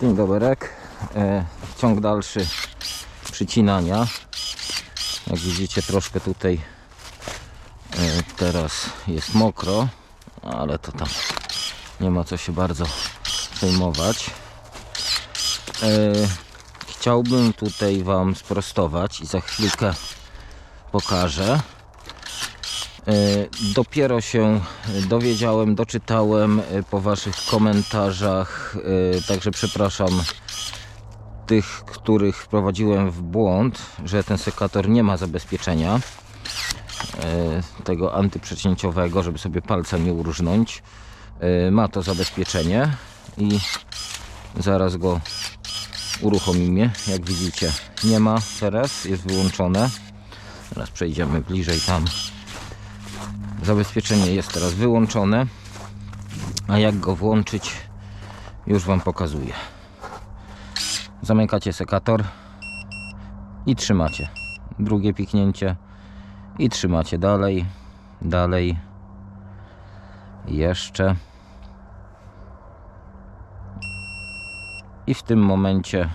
Dzień doberek. E, ciąg dalszy przycinania. Jak widzicie troszkę tutaj e, teraz jest mokro, ale to tam nie ma co się bardzo przejmować. E, chciałbym tutaj Wam sprostować i za chwilkę pokażę. E, Dopiero się dowiedziałem, doczytałem e, po Waszych komentarzach, e, także przepraszam tych, których wprowadziłem w błąd, że ten sekator nie ma zabezpieczenia tego antyprzecięciowego, żeby sobie palca nie urżnąć. Ma to zabezpieczenie i zaraz go uruchomimy. Jak widzicie, nie ma teraz, jest wyłączone. Teraz przejdziemy bliżej tam. Zabezpieczenie jest teraz wyłączone, a jak go włączyć, już Wam pokazuję. Zamykacie sekator i trzymacie. Drugie piknięcie i trzymacie dalej, dalej, jeszcze. I w tym momencie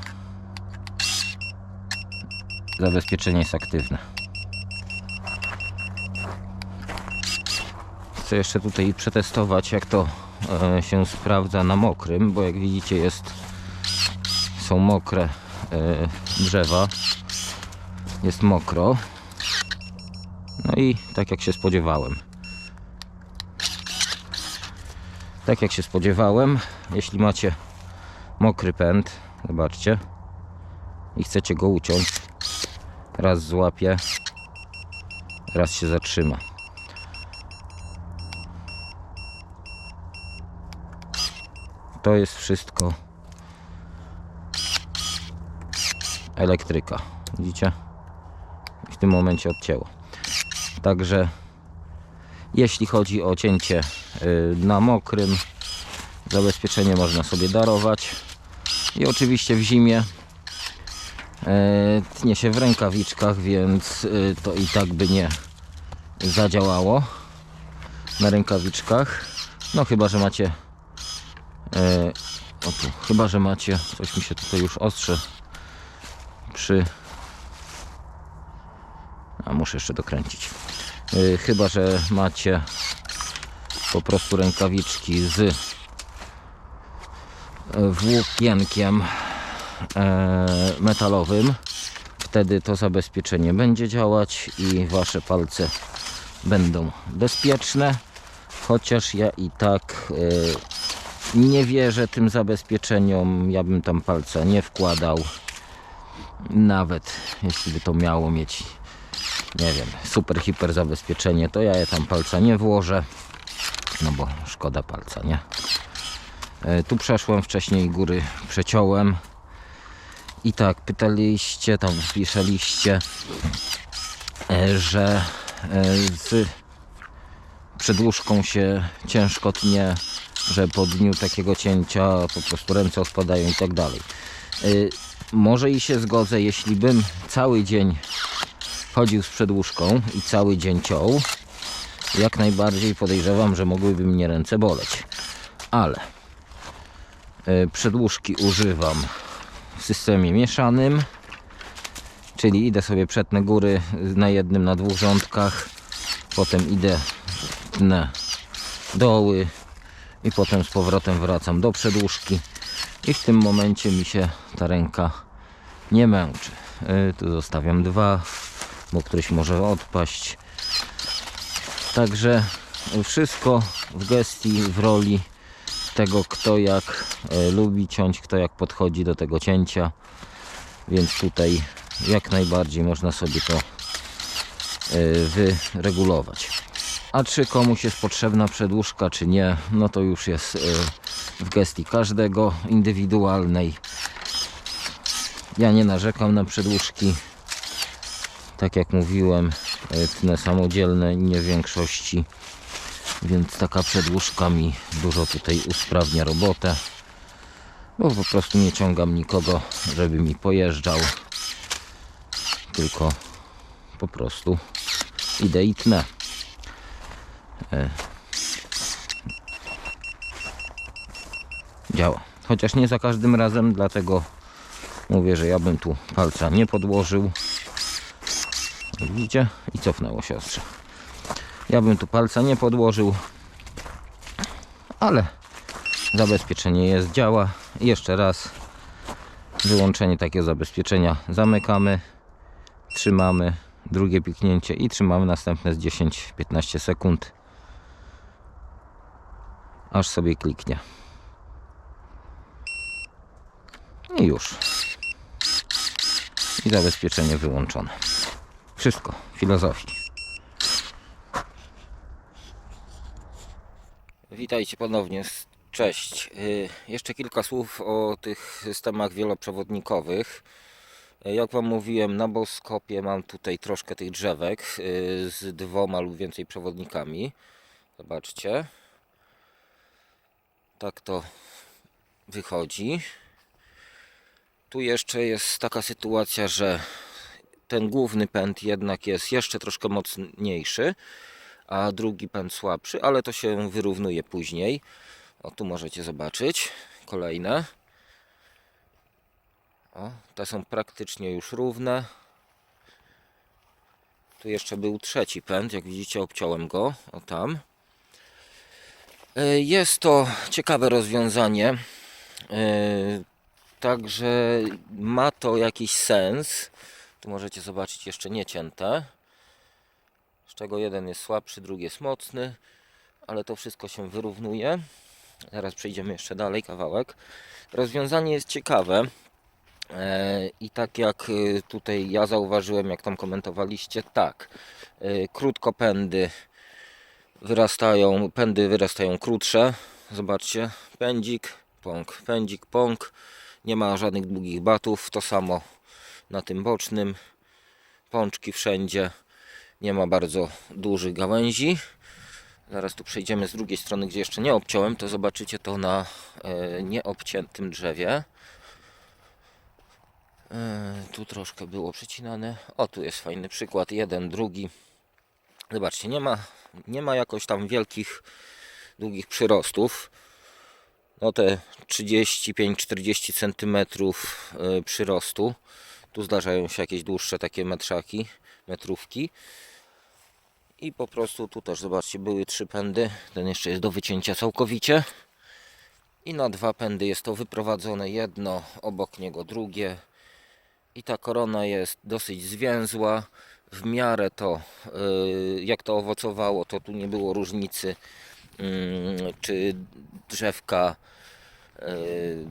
zabezpieczenie jest aktywne. Chcę jeszcze tutaj przetestować, jak to e, się sprawdza na mokrym, bo jak widzicie jest są mokre e, drzewa. Jest mokro. No i tak jak się spodziewałem. Tak jak się spodziewałem, jeśli macie mokry pęd, zobaczcie, i chcecie go uciąć, raz złapie, raz się zatrzyma. To jest wszystko elektryka. Widzicie? W tym momencie odcięło. Także jeśli chodzi o cięcie y, na mokrym, zabezpieczenie można sobie darować. I oczywiście w zimie e, tnie się w rękawiczkach, więc y, to i tak by nie zadziałało na rękawiczkach. No chyba, że macie e, o tu, chyba, że macie coś mi się tutaj już ostrze przy a muszę jeszcze dokręcić. Yy, chyba, że macie po prostu rękawiczki z e, włókienkiem e, metalowym. Wtedy to zabezpieczenie będzie działać i wasze palce będą bezpieczne. Chociaż ja i tak e, nie wierzę tym zabezpieczeniom ja bym tam palca nie wkładał. Nawet jeśli by to miało mieć nie wiem, super hiper zabezpieczenie, to ja je tam palca nie włożę, no bo szkoda palca, nie? E, tu przeszłem wcześniej góry, przeciąłem. I tak, pytaliście, tam pisaliście, e, że e, z przedłużką się ciężko tnie, że po dniu takiego cięcia po prostu ręce odpadają i tak dalej. E, Może i się zgodzę, jeśli bym cały dzień chodził z przedłużką i cały dzień ciął, jak najbardziej podejrzewam, że mogłyby mnie ręce boleć. Ale e, przedłużki używam w systemie mieszanym, czyli idę sobie przetnę góry na jednym, na dwóch rządkach, potem idę tnę doły i potem z powrotem wracam do przedłużki i w tym momencie mi się ta ręka nie męczy. E, Tu zostawiam dwa, bo któryś może odpaść. Także wszystko w gestii, w roli tego, kto jak e, lubi ciąć, kto jak podchodzi do tego cięcia. Więc tutaj jak najbardziej można sobie to e, wyregulować. A czy komuś jest potrzebna przedłużka, czy nie, no to już jest e, w gestii każdego indywidualnej. Ja nie narzekam na przedłużki tak jak mówiłem, e, tnę samodzielne nie większości, więc taka przedłużka mi dużo tutaj usprawnia robotę, bo po prostu nie ciągam nikogo, żeby mi pojeżdżał, tylko po prostu idę i tnę. E, Działa. Chociaż nie za każdym razem, dlatego mówię, że ja bym tu palca nie podłożył. Widzicie? I cofnęło się ostrze. Ja bym tu palca nie podłożył, ale zabezpieczenie jest, działa. Jeszcze raz wyłączenie takiego zabezpieczenia zamykamy, trzymamy, drugie piknięcie i trzymamy następne z 10-15 sekund, aż sobie kliknie. I już. I zabezpieczenie wyłączone. Wszystko, filozofii. Witajcie ponownie. Cześć. Y, Jeszcze kilka słów o tych systemach wieloprzewodnikowych. Y, Jak Wam mówiłem, na boskopie mam tutaj troszkę tych drzewek y, z dwoma lub więcej przewodnikami. Zobaczcie. Tak to wychodzi. Tu jeszcze jest taka sytuacja, że ten główny pęd jednak jest jeszcze troszkę mocniejszy, a drugi pęd słabszy, ale to się wyrównuje później. O, tu możecie zobaczyć kolejne. O, te są praktycznie już równe. Tu jeszcze był trzeci pęd, jak widzicie obciąłem go, o tam. E, Jest to ciekawe rozwiązanie. E, Także ma to jakiś sens. Tu możecie zobaczyć jeszcze niecięte. Z czego jeden jest słabszy, drugi jest mocny. Ale to wszystko się wyrównuje. Zaraz przejdziemy jeszcze dalej kawałek. Rozwiązanie jest ciekawe. E, I tak jak tutaj ja zauważyłem, jak tam komentowaliście, tak. y, Krótko pędy wyrastają, pędy wyrastają krótsze. Zobaczcie, pędzik, pąk, pędzik, pąk. Nie ma żadnych długich batów. To samo na tym bocznym. Pączki wszędzie. Nie ma bardzo dużych gałęzi. Zaraz tu przejdziemy z drugiej strony, gdzie jeszcze nie obciąłem, to zobaczycie to na e, nieobciętym drzewie. E, tu troszkę było przecinane. O, tu jest fajny przykład. Jeden, drugi. Zobaczcie, nie ma, nie ma jakoś tam wielkich, długich przyrostów. No te 35-40 cm e, przyrostu. Tu zdarzają się jakieś dłuższe takie metrzaki, metrówki. I po prostu tu też, zobaczcie, były trzy pędy. Ten jeszcze jest do wycięcia całkowicie. I na dwa pędy jest to wyprowadzone jedno, obok niego drugie. I ta korona jest dosyć zwięzła. W miarę to, yy, jak to owocowało, to tu nie było różnicy, yy, czy drzewka yy,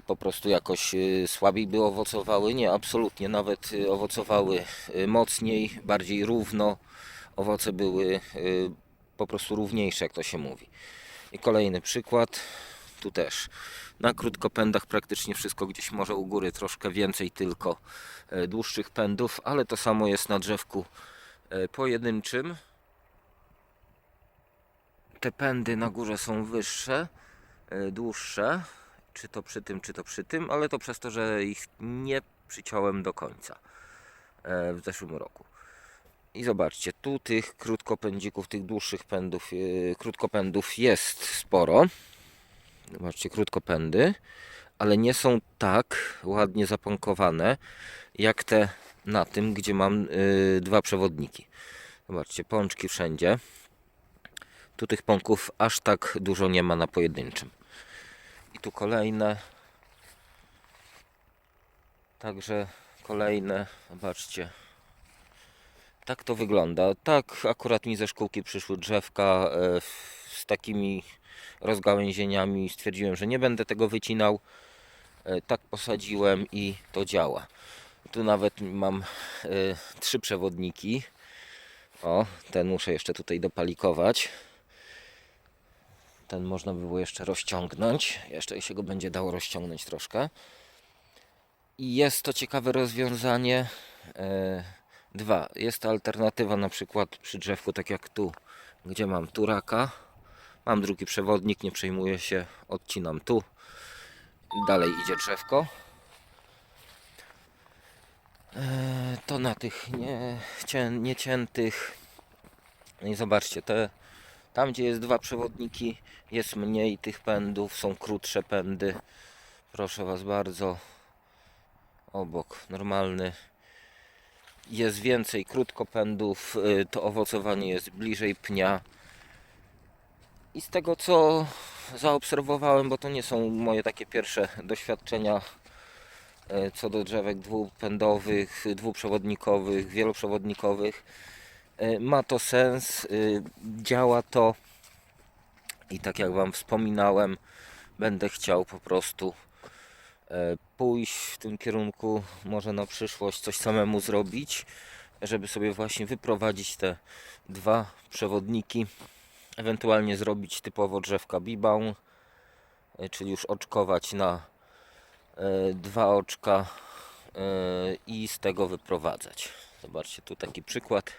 po prostu jakoś yy, słabiej by owocowały. Nie, absolutnie. Nawet owocowały mocniej, bardziej równo. Owoce były po prostu równiejsze, jak to się mówi. I kolejny przykład. Tu też. Na krótkopędach praktycznie wszystko gdzieś może u góry troszkę więcej tylko dłuższych pędów, ale to samo jest na drzewku pojedynczym. Te pędy na górze są wyższe, e, dłuższe, czy to przy tym, czy to przy tym, ale to przez to, że ich nie przyciąłem do końca e, w zeszłym roku. I zobaczcie, tu tych krótkopędzików, tych dłuższych pędów, e, krótkopędów jest sporo. Zobaczcie, krótkopędy, ale nie są tak ładnie zapąkowane jak te na tym, gdzie mam y, dwa przewodniki. Zobaczcie, pączki wszędzie. Tu tych pąków aż tak dużo nie ma na pojedynczym. I tu kolejne. Także kolejne, zobaczcie. Tak to wygląda. Tak akurat mi ze szkółki przyszły drzewka e, z takimi rozgałęzieniami. Stwierdziłem, że nie będę tego wycinał. E, Tak posadziłem i to działa. Tu nawet mam e, trzy przewodniki. O, ten muszę jeszcze tutaj dopalikować. Ten można by było jeszcze rozciągnąć. Jeszcze się go będzie dało rozciągnąć troszkę. I jest to ciekawe rozwiązanie. E, dwa. Jest to alternatywa na przykład przy drzewku, tak jak tu, gdzie mam turaka. Mam drugi przewodnik, nie przejmuję się, odcinam tu. Dalej idzie drzewko. E, To na tych nie, cię, nieciętych. No i zobaczcie, te, tam gdzie jest dwa przewodniki, jest mniej tych pędów, są krótsze pędy. Proszę Was bardzo. Obok normalny. Jest więcej krótkopędów. y, To owocowanie jest bliżej pnia. I z tego co zaobserwowałem, bo to nie są moje takie pierwsze doświadczenia co do drzewek dwupędowych, dwuprzewodnikowych, wieloprzewodnikowych. E, Ma to sens, y, działa to i tak jak Wam wspominałem, będę chciał po prostu e, pójść w tym kierunku, może na przyszłość coś samemu zrobić, żeby sobie właśnie wyprowadzić te dwa przewodniki, ewentualnie zrobić typowo drzewka Bibaum, e, czyli już oczkować na e, dwa oczka e, i z tego wyprowadzać. Zobaczcie tu taki przykład.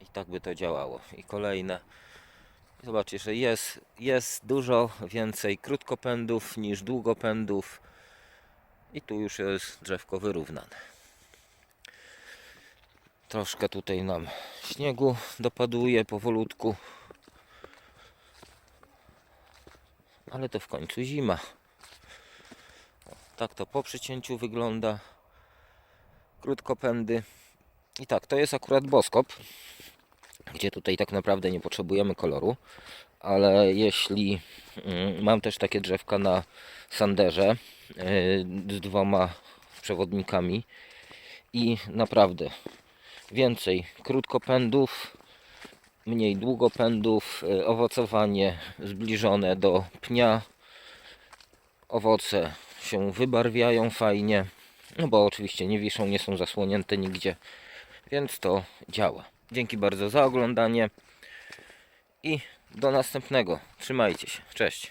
I tak by to działało. I kolejne. Zobaczcie, że jest, jest dużo więcej krótkopędów niż długopędów. I tu już jest drzewko wyrównane. Troszkę tutaj nam śniegu dopaduje powolutku. Ale to w końcu zima. Tak to po przycięciu wygląda. Krótkopędy. I tak, to jest akurat boskop, gdzie tutaj tak naprawdę nie potrzebujemy koloru. Ale jeśli mm, mam też takie drzewka na sanderze yy, z dwoma przewodnikami i naprawdę więcej krótkopędów, mniej długopędów, y, owocowanie zbliżone do pnia, owoce się wybarwiają fajnie, no bo oczywiście nie wiszą, nie są zasłonięte nigdzie, więc to działa. Dzięki bardzo za oglądanie i do następnego. Trzymajcie się. Cześć.